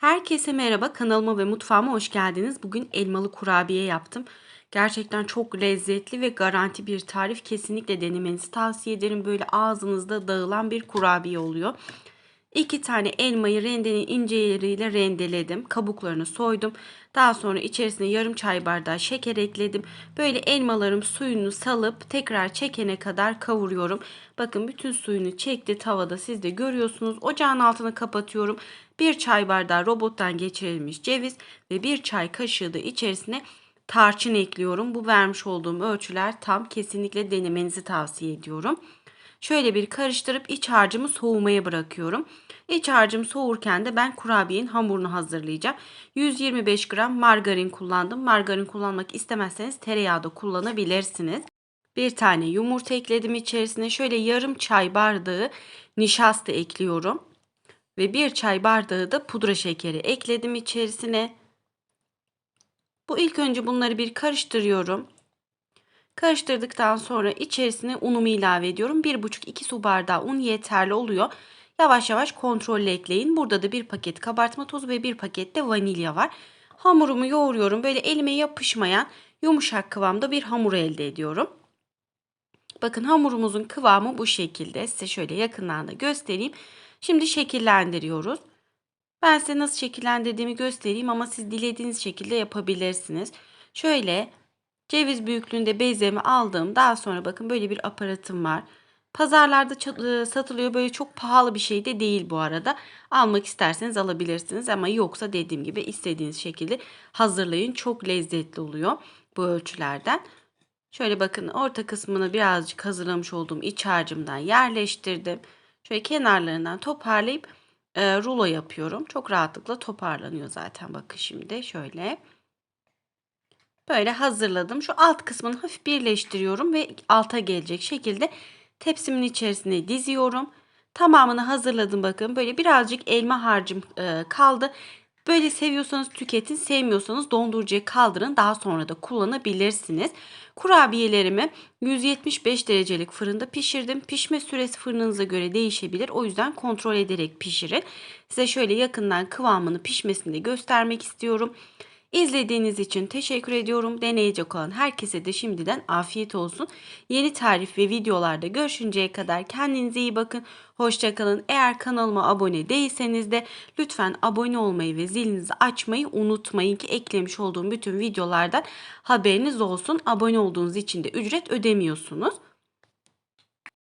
Herkese merhaba kanalıma ve mutfağıma hoş geldiniz. Bugün elmalı kurabiye yaptım. Gerçekten çok lezzetli ve garanti bir tarif. Kesinlikle denemenizi tavsiye ederim. Böyle ağzınızda dağılan bir kurabiye oluyor. İki tane elmayı rendenin inceleriyle rendeledim. Kabuklarını soydum. Daha sonra içerisine yarım çay bardağı şeker ekledim. Böyle elmalarım suyunu salıp tekrar çekene kadar kavuruyorum. Bakın bütün suyunu çekti tavada siz de görüyorsunuz. Ocağın altını kapatıyorum. Bir çay bardağı robottan geçirilmiş ceviz ve bir çay kaşığı da içerisine tarçın ekliyorum. Bu vermiş olduğum ölçüler tam kesinlikle denemenizi tavsiye ediyorum. Şöyle bir karıştırıp iç harcımı soğumaya bırakıyorum. İç harcım soğurken de ben kurabiyenin hamurunu hazırlayacağım. 125 gram margarin kullandım. Margarin kullanmak istemezseniz tereyağı da kullanabilirsiniz. Bir tane yumurta ekledim içerisine. Şöyle yarım çay bardağı nişasta ekliyorum. Ve bir çay bardağı da pudra şekeri ekledim içerisine. Bu ilk önce bunları bir karıştırıyorum. Karıştırdıktan sonra içerisine unumu ilave ediyorum. 1,5-2 su bardağı un yeterli oluyor. Yavaş yavaş kontrolle ekleyin. Burada da bir paket kabartma tozu ve bir paket de vanilya var. Hamurumu yoğuruyorum. Böyle elime yapışmayan yumuşak kıvamda bir hamur elde ediyorum. Bakın hamurumuzun kıvamı bu şekilde. Size şöyle yakından da göstereyim. Şimdi şekillendiriyoruz. Ben size nasıl şekillendirdiğimi göstereyim ama siz dilediğiniz şekilde yapabilirsiniz. Şöyle ceviz büyüklüğünde bezemi aldım. Daha sonra bakın böyle bir aparatım var. Pazarlarda satılıyor böyle çok pahalı bir şey de değil bu arada. Almak isterseniz alabilirsiniz ama yoksa dediğim gibi istediğiniz şekilde hazırlayın. Çok lezzetli oluyor bu ölçülerden. Şöyle bakın orta kısmını birazcık hazırlamış olduğum iç harcımdan yerleştirdim. Şöyle kenarlarından toparlayıp e, rulo yapıyorum. Çok rahatlıkla toparlanıyor zaten. Bakın şimdi şöyle. Böyle hazırladım. Şu alt kısmını hafif birleştiriyorum ve alta gelecek şekilde tepsimin içerisine diziyorum. Tamamını hazırladım bakın. Böyle birazcık elma harcım e, kaldı. Böyle seviyorsanız tüketin, sevmiyorsanız dondurucuya kaldırın. Daha sonra da kullanabilirsiniz. Kurabiyelerimi 175 derecelik fırında pişirdim. Pişme süresi fırınınıza göre değişebilir. O yüzden kontrol ederek pişirin. Size şöyle yakından kıvamını pişmesini de göstermek istiyorum. İzlediğiniz için teşekkür ediyorum. Deneyecek olan herkese de şimdiden afiyet olsun. Yeni tarif ve videolarda görüşünceye kadar kendinize iyi bakın. Hoşçakalın. Eğer kanalıma abone değilseniz de lütfen abone olmayı ve zilinizi açmayı unutmayın ki eklemiş olduğum bütün videolardan haberiniz olsun. Abone olduğunuz için de ücret ödemiyorsunuz.